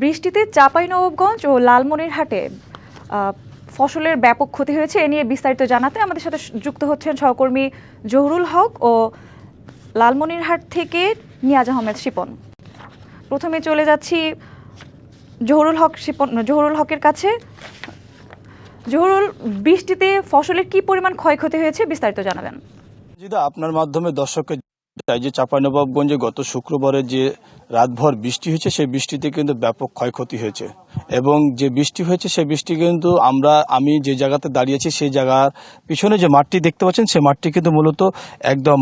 বৃষ্টিতে চাঁপাইনবাবগঞ্জ ও লালমনিরহাটে ফসলের ব্যাপক ক্ষতি হয়েছে। এ নিয়ে বিস্তারিত জানাতে আমাদের সাথে যুক্ত হচ্ছেন সহকর্মী জহুরুল হক ও লালমনিরহাট থেকে নিয়াজ আহমেদ শিপন। প্রথমে চলে যাচ্ছি জহুরুল হক শিপন, জহুরুল হকের কাছে। জহুরুল, বৃষ্টিতে ফসলের কি পরিমাণ ক্ষয়ক্ষতি হয়েছে বিস্তারিত জানাবেন। আপনার মাধ্যমে দর্শককে চাই যে চাঁপাইনবাবগঞ্জে গত শুক্রবারে যে রাতভর বৃষ্টি হয়েছে, সেই বৃষ্টিতে কিন্তু ব্যাপক ক্ষয়ক্ষতি হয়েছে। এবং যে বৃষ্টি হয়েছে, সেই বৃষ্টি কিন্তু আমরা, আমি যে জায়গাতে দাঁড়িয়েছি, সেই জায়গার পিছনে যে মাঠটি দেখতে পাচ্ছেন, সেই মাঠটি কিন্তু মূলত একদম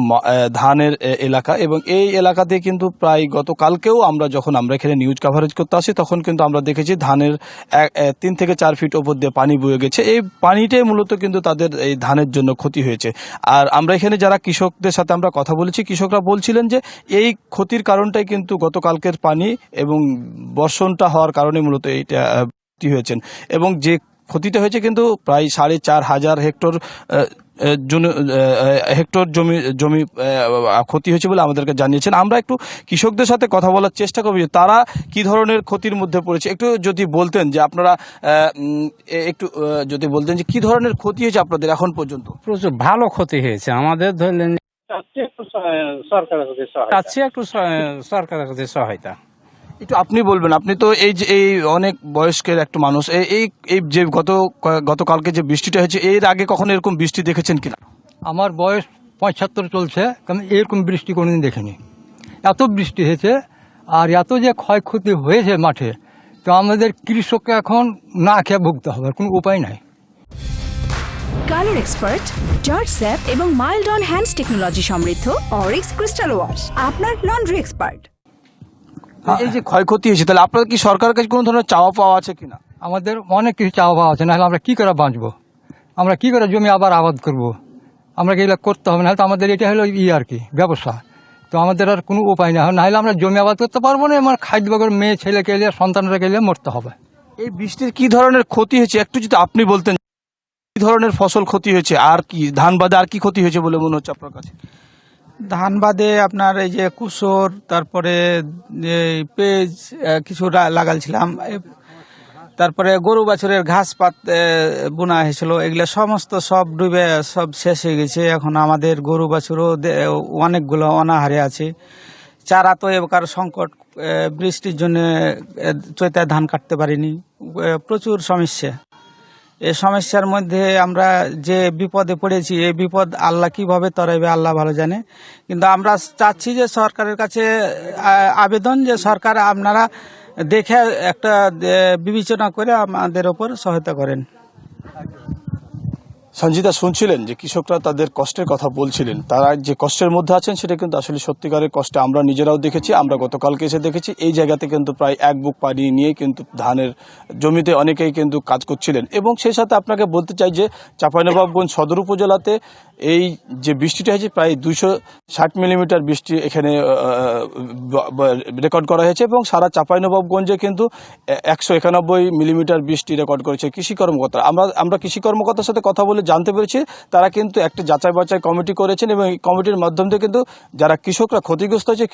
ধানের এলাকা। এবং এই এলাকাতে কিন্তু প্রায় গতকালকেও আমরা যখন আমরা এখানে নিউজ কাভারেজ করতে আসি, তখন কিন্তু আমরা দেখেছি ধানের তিন থেকে চার ফিট ওপর দিয়ে পানি বয়ে গেছে। এই পানিটাই মূলত কিন্তু তাদের এই ধানের জন্য ক্ষতি হয়েছে। আর আমরা এখানে যারা কৃষকদের সাথে আমরা কথা বলেছি, কৃষকরা বলছিলেন যে এই ক্ষতির কারণটাই কিন্তু গতকালকের পানি এবং বর্ষণটা হওয়ার কারণে মূলত এইটা হয়েছেন। এবং যে ক্ষতিটা হয়েছে কিন্তু প্রায় সাড়ে চার হাজার হেক্টর হেক্টর জমি জমি ক্ষতি হয়েছে বলে আমাদেরকে জানিয়েছেন। আমরা একটু কৃষকদের সাথে কথা বলার চেষ্টা করব যে তারা কি ধরনের ক্ষতির মধ্যে পড়েছে। একটু যদি বলতেন যে আপনারা একটু যদি বলতেন যে কি ধরনের ক্ষতি হয়েছে আপনাদের এখন পর্যন্ত? প্রচুর ভালো ক্ষতি হয়েছে। আমাদের ধরলেন চাচ্ছি একটু সরকারের কাছে সহায়তা। একটু সরকারের কাছে সহায়তা। একটু আপনি বলবেন আপনি তো এই যে এই অনেক বয়স্কের একটা মানুষ এই এই এই যে গত গতকালকে যে বৃষ্টিটা হয়েছে এর আগে কখনো এরকম বৃষ্টি দেখেছেন কিনা? আমার বয়স পঁচাত্তর চলছে কারণ এরকম বৃষ্টি কোনোদিন দেখিনি। এত বৃষ্টি হয়েছে আর এত যে ক্ষয়ক্ষতি হয়েছে মাঠে তো আমাদের কৃষককে এখন না খেয়ে ভুগতে হবে আর কোনো উপায় নাই। কালার এক্সপার্ট জর্জ স্যাপ এবং মাইল্ড অন হ্যান্ডস টেকনোলজি সমৃদ্ধ অরিক্স ক্রিস্টাল ওয়াশ আপনার লন্ড্রি এক্সপার্ট। এই যে ক্ষয়ক্ষতি হয়েছে তাহলে আপনাদের কি সরকারের কাছে কোনো ধরনের চাওয়া পাওয়া আছে কিনা আমাদের অনেক কিছু চাওয়া পাওয়া আছে নাহলে আমরা কি করে বাঁচবো? আমরা কি করে জমি আবার আবাদ করব। আমরা এগুলো করতে হবে নাহলে তো আমাদের এটা হলো ই আর কি ব্যবসা। তো আমাদের আর কোনো উপায় না নাহলে আমরা জমি আবাদ করতে পারব না আমার খাদ্য বাগর মেয়ে ছেলেকে গেলে সন্তানরা গেলে মরতে হবে। এই বৃষ্টির কি ধরনের ক্ষতি হয়েছে একটু যদি আপনি বলতেন কি ধরনের ফসল ক্ষতি হয়েছে? আর কি, ধান বাদে আর কি ক্ষতি হয়েছে বলে মনে হচ্ছে আপনার কাছে? ধান বাদে আপনার এই যে কুসর, তারপরে পেঁয়াজ কিছু লাগালছিলাম। তারপরে গরু বাছুরের ঘাস পাত বোনা হয়েছিল। এগুলো সমস্ত সব ডুবে, সব শেষ হয়ে গেছে। এখন আমাদের গরু বাছুরও অনেকগুলো অনাহারে আছে। চারা তো এবার সংকট বৃষ্টির জন্য চৈতায় ধান কাটতে পারিনি। প্রচুর সমস্যা। এই সমস্যার মধ্যে আমরা যে বিপদে পড়েছি, এই বিপদ আল্লাহ কীভাবে তরাইবে আল্লাহ ভালো জানে। কিন্তু আমরা চাচ্ছি যে সরকারের কাছে আবেদন যে সরকার আপনারা দেখে একটা বিবেচনা করে আমাদের ওপর সহায়তা করেন। সঞ্জিতা শুনছিলেন যে কৃষকরা তাদের কষ্টের কথা বলছিলেন। তারা যে কষ্টের মধ্যে আছেন, সেটা কিন্তু আসলে সত্যিকারের কষ্টে আমরা নিজেরাও দেখেছি, আমরা গতকালকে এসে দেখেছি। এই জায়গাতে কিন্তু প্রায় এক বুক পানি নিয়ে কিন্তু ধানের জমিতে অনেকেই কিন্তু কাজ করছিলেন। এবং সেই সাথে আপনাকে বলতে চাই যে চাঁপাইনবাবগঞ্জ সদর উপজেলাতে এই যে বৃষ্টিটা হয়েছে, প্রায় দুইশো ষাট মিলিমিটার বৃষ্টি এখানে রেকর্ড করা হয়েছে এবং সারা চাঁপাইনবাবগঞ্জে কিন্তু একশো একানব্বই মিলিমিটার বৃষ্টি রেকর্ড করেছে কৃষি কর্মকর্তা আমরা আমরা কৃষি কর্মকর্তার সাথে কথা বলে জানতে পেরেছি, তারা কিন্তু একটা যাচাই বাছাই কমিটি করেছেন এবং এই কমিটির মাধ্যম দিয়ে কিন্তু যারা কৃষকরা ক্ষতিগ্রস্ত হয়েছে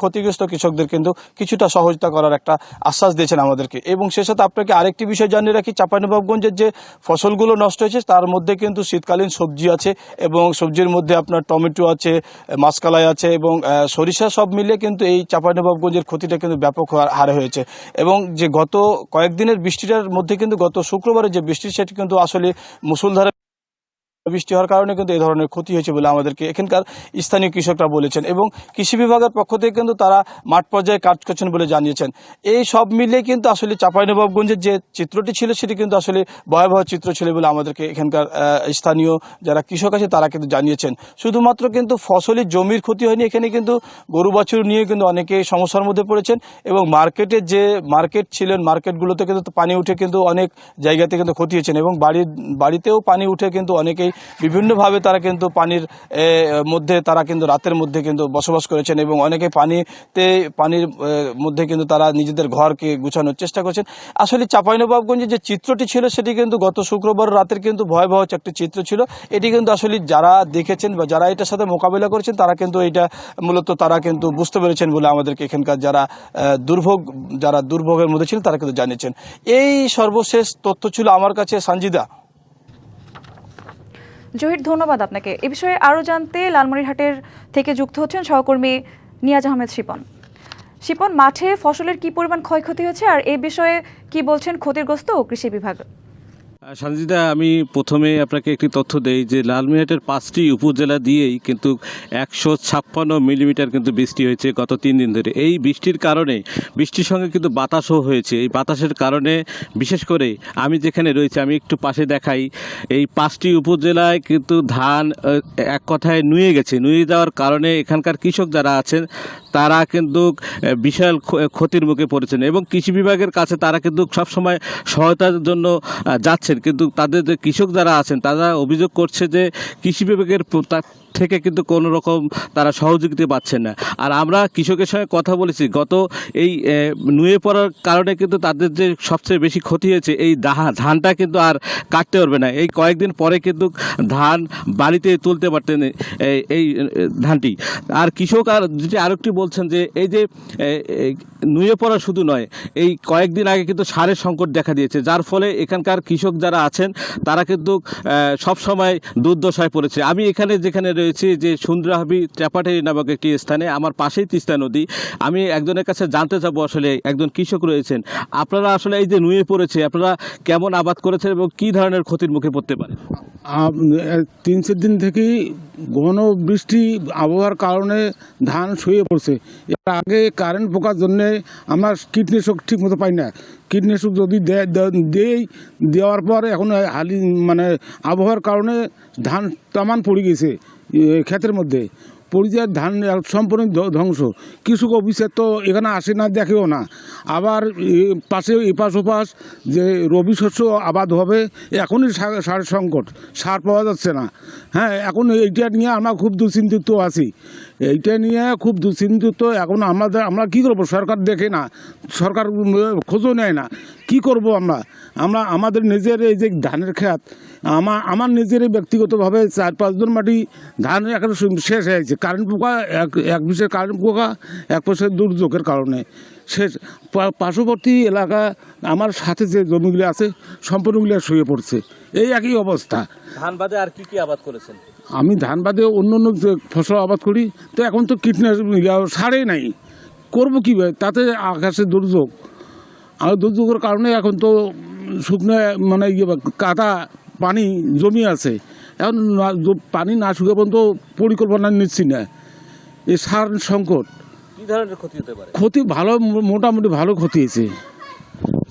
ক্ষতিগ্রস্ত কৃষকদের কিন্তু কিছুটা সহজতা করার একটা আশ্বাস দিয়েছেন আমাদেরকে। এবং সে সাথে আপনাকে আরেকটি বিষয় জানিয়ে রাখি চাঁপাইনবাবগঞ্জের যে ফসলগুলো নষ্ট হয়েছে, তার মধ্যে কিন্তু শীতকালীন সবজি আছে এবং সবজির মধ্যে আপনার টমেটো আছে, মাসকালাই আছে এবং সরিষা সব মিলে কিন্তু এই চাঁপাইনবাবগঞ্জের ক্ষতিটা কিন্তু ব্যাপক হারে হয়েছে। এবং যে গত কয়েকদিনের বৃষ্টিটার মধ্যে কিন্তু গত শুক্রবারে যে বৃষ্টি, সেটি কিন্তু আসলে মুসুলধারে বৃষ্টি হওয়ার কারণে কিন্তু এই ধরনের ক্ষতি হয়েছে বলে আমাদেরকে এখানকার স্থানীয় কৃষকরা বলেছেন এবং কৃষি বিভাগের পক্ষ থেকে কিন্তু তারা মাঠ পর্যায়ে কাজ করছেন বলে জানিয়েছেন। এই সব মিলিয়ে কিন্তু আসলে চাঁপাইনবাবগঞ্জের যে চিত্রটি ছিল সেটি কিন্তু আসলে ভয়াবহ চিত্র ছিল বলে আমাদেরকে এখানকার স্থানীয় যারা কৃষক আছে তারা কিন্তু জানিয়েছেন। শুধুমাত্র কিন্তু ফসলি জমির ক্ষতি হয়নি, এখানে কিন্তু গরু, বাছুর নিয়ে কিন্তু অনেকেই সমস্যার মধ্যে পড়েছেন এবং মার্কেটে যে মার্কেট ছিলেন মার্কেটগুলোতে কিন্তু পানি উঠে কিন্তু অনেক জায়গাতে কিন্তু ক্ষতি হয়েছেন এবং বাড়ির, বাড়িতেও পানি উঠে কিন্তু অনেকেই বিভিন্নভাবে তারা কিন্তু পানির মধ্যে, তারা কিন্তু রাতের মধ্যে কিন্তু বসবাস করেছেন এবং অনেকে পানিতে, পানির মধ্যে কিন্তু তারা নিজেদের ঘরকে গুছানোর চেষ্টা করছেন। আসলে চাঁপাইনবাবগঞ্জে যে চিত্রটি ছিল, সেটি কিন্তু গত শুক্রবার রাতের কিন্তু ভয়াবহ একটি চিত্র ছিল। এটি কিন্তু আসলে যারা দেখেছেন বা যারা এটার সাথে মোকাবিলা করেছেন, তারা কিন্তু এটা মূলত তারা কিন্তু বুঝতে পেরেছেন বলে আমাদেরকে এখানকার যারা দুর্ভোগ, যারা দুর্ভোগের মধ্যে ছিলেন তারা কিন্তু জানিয়েছেন। এই সর্বশেষ তথ্য ছিল আমার কাছে। সঞ্জিদা জহির, ধন্যবাদ আপনাকে। এ বিষয়ে আরও জানতে লালমনিরহাটের থেকে যুক্ত হচ্ছেন সহকর্মী নিয়াজ আহমেদ শিপন। শিপন, মাঠে ফসলের কি পরিমাণ ক্ষয়ক্ষতি হয়েছে আর এ বিষয়ে কি বলছেন ক্ষতিগ্রস্ত কৃষি বিভাগ? সঞ্জিদা আমি প্রথমে আপনাকে একটি তথ্য দেই যে লালমিহাটের পাঁচটি উপজেলা দিয়েই কিন্তু একশো ছাপ্পান্ন মিলিমিটার কিন্তু বৃষ্টি হয়েছে গত তিন দিন ধরে। এই বৃষ্টির কারণে, বৃষ্টির সঙ্গে কিন্তু বাতাসও হয়েছে। এই বাতাসের কারণে, বিশেষ করে আমি যেখানে রয়েছি, আমি একটু পাশে দেখাই, এই পাঁচটি উপজেলায় কিন্তু ধান এক কথায় নুয়ে গেছে। নুয়ে যাওয়ার কারণে এখানকার কৃষক যারা আছেন তারা কিন্তু বিশাল ক্ষতির মুখে পড়েছেন এবং কৃষি বিভাগের কাছে তারা কিন্তু সবসময় সহায়তার জন্য যাচ্ছেন। কিন্তু তাদের যে কৃষক যারা আছেন, তারা অভিযোগ করছে যে কৃষি বিভাগের থেকে কিন্তু কোনো রকম তারা সহযোগিতা পাচ্ছেন না। আর আমরা কৃষকের সঙ্গে কথা বলেছি, গত এই নুয়ে পড়ার কারণে কিন্তু তাদের যে সবচেয়ে বেশি ক্ষতি হয়েছে, এই ধানটা কিন্তু আর কাটতে পারবে না। এই কয়েকদিন পরে কিন্তু ধান বাড়িতে তুলতে পারতেন এই ধানটি। আর কৃষক আর যেটি আরেকটি বলছেন যে এই যে নুয়ে পড়া শুধু নয়, এই কয়েকদিন আগে কিন্তু সারের সংকট দেখা দিয়েছে, যার ফলে এখানকার কৃষক যারা আছেন, তারা কিন্তু সবসময় দুর্দশায় পড়েছে। আমি এখানে যেখানে রয়েছি, যে সুন্দরাহাবি চাপাটারি নামক একটি স্থানে, আমার পাশেই তিস্তা নদী। আমি একজনের কাছে জানতে চাবো আসলে একজন কৃষক রয়েছেন, আপনারা আসলে এই যে নুয়ে পড়েছে, আপনারা কেমন আবাদ করেছেন এবং কী ধরনের ক্ষতির মুখে পড়তে পারে? তিন চার দিন থেকেই ঘন বৃষ্টি, আবহাওয়ার কারণে ধান শুয়ে পড়ছে। এর আগে কারেন্ট পোকার জন্যে আমরা কীটনাশক ঠিক মতো পাই না। কীটনাশক যদি দেই, দেওয়ার পর এখন হালি মানে আবহাওয়ার কারণে ধান তামান পড়ে গেছে ক্ষেতের মধ্যে। পরিযায় ধান সম্পূর্ণ ধ্ব- ধ্বংস। কৃষক অফিসের তো এখানে আসে না, দেখেও না। আবার পাশে এপাশ ওপাশ যে রবি শস্য আবাদ হবে, এখনই সা- সারের সংকট। সার পাওয়া যাচ্ছে না। হ্যাঁ এখন এইটা নিয়ে আমরা খুব দুশ্চিন্তিত আছি। এইটা নিয়ে খুব দুশ্চিন্তিত। এখন আমাদের, আমরা কি করব? সরকার দেখে না। সরকার খোঁজও নেয় না। কি করব আমরা? আমরা, আমাদের নিজের এই যে ধানের ক্ষেত আমার আমার নিজের ব্যক্তিগতভাবে চার পাঁচজন মাটি ধান এখন শেষ হয়ে গেছে। কারেন্ট পোকা এক এক বিষয়ের কারেন্ট পোকা এক পাশের দুর্যোগের কারণে শেষ। পার্শ্ববর্তী এলাকা আমার সাথে যে জমিগুলি আছে সম্পূর্ণগুলি শুয়ে পড়ছে। এই একই অবস্থা। ধান বাদে আর কি কি আবাদ করেছেন? আমি ধান বাদে অন্য অন্য যে ফসল আবাদ করি তো এখন তো কীটনাশক সারেই নাই। করব কীভাবে তাতে আকাশে দুর্যোগ। আর দুর্যোগের কারণে এখন তো শুকনো মানে ইয়ে কাদা পানি জমি আছে। এখন পানি না শুকে পর্যন্ত পরিকল্পনা নিচ্ছি না। এই সার সংকট। কী ধরনের ক্ষতি হতে পারে? ক্ষতি ভালো মোটামুটি ভালো ক্ষতি হয়েছে।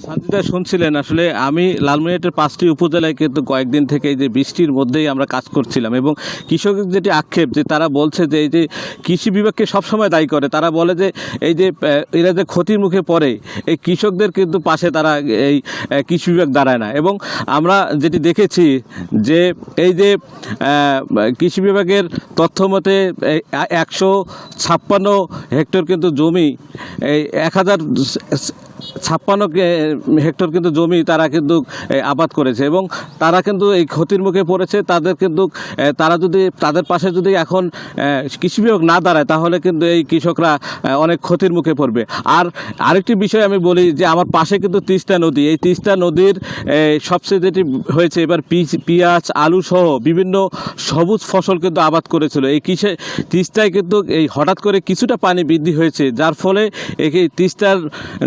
শান্তিদা শুনছিলেন? আসলে আমি লালমনিরহাটের পাঁচটি উপজেলায় কিন্তু কয়েকদিন থেকে এই যে বৃষ্টির মধ্যেই আমরা কাজ করছিলাম এবং কৃষকের যেটি আক্ষেপ যে তারা বলছে যে এই যে কৃষি বিভাগকে সবসময় দায়ী করে, তারা বলে যে এই যে এরা যে ক্ষতির মুখে পড়ে, এই কৃষকদের কিন্তু পাশে তারা এই কৃষি বিভাগ দাঁড়ায় না। এবং আমরা যেটি দেখেছি যে এই যে কৃষি বিভাগের তথ্য মতে একশো ছাপ্পান্ন হেক্টর কিন্তু জমি, এই এক হাজার ছাপ্পান্ন হেক্টর কিন্তু জমি তারা কিন্তু আবাদ করেছে এবং তারা কিন্তু এই ক্ষতির মুখে পড়েছে। তাদের কিন্তু তারা যদি, তাদের পাশে যদি এখন কৃষি বিভাগ না দাঁড়ায়, তাহলে কিন্তু এই কৃষকরা অনেক ক্ষতির মুখে পড়বে। আর আরেকটি বিষয় আমি বলি যে, আমার পাশে কিন্তু তিস্তা নদী। এই তিস্তা নদীর সবচেয়ে যেটি হয়েছে, এবার পেঁয়াজ, আলু সহ বিভিন্ন সবুজ ফসল কিন্তু আবাদ করেছিল। এই কৃষি, তিস্তায় কিন্তু এই হঠাৎ করে কিছুটা পানি বৃদ্ধি হয়েছে, যার ফলে এই তিস্তার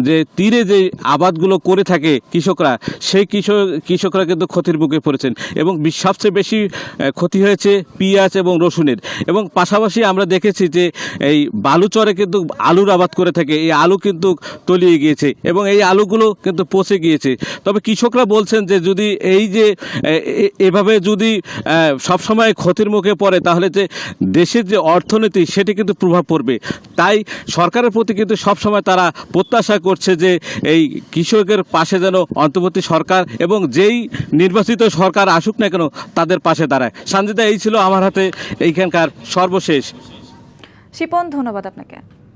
যে তীরে যে আবাদগুলো করে থাকে কৃষকরা, সেই কৃষক, কৃষকরা কিন্তু ক্ষতির মুখে পড়েছেন। এবং সবচেয়ে বেশি ক্ষতি হয়েছে পিঁয়াজ এবং রসুনের। এবং পাশাপাশি আমরা দেখেছি যে এই বালুচরে কিন্তু আলুর আবাদ করে থাকে। এই আলু কিন্তু তলিয়ে গিয়েছে এবং এই আলুগুলো কিন্তু পচে গিয়েছে। তবে কৃষকরা বলছেন যে যদি এই যে এভাবে যদি সবসময় ক্ষতির মুখে পড়ে, তাহলে যে দেশের যে অর্থনীতি, সেটি কিন্তু প্রভাব পড়বে। তাই সরকারের প্রতি কিন্তু সবসময় তারা প্রত্যাশা করছে যে এই কৃষকের পাশে যেন অন্তর্বর্তী সরকার এবং যেই নির্বাচিত সরকার আসুক না কেন, তাদের পাশে দাঁড়ায়। সানজিদা, এই ছিল আমার হাতে এইখানকার সর্বশেষ। শিপন, ধন্যবাদ আপনাকে।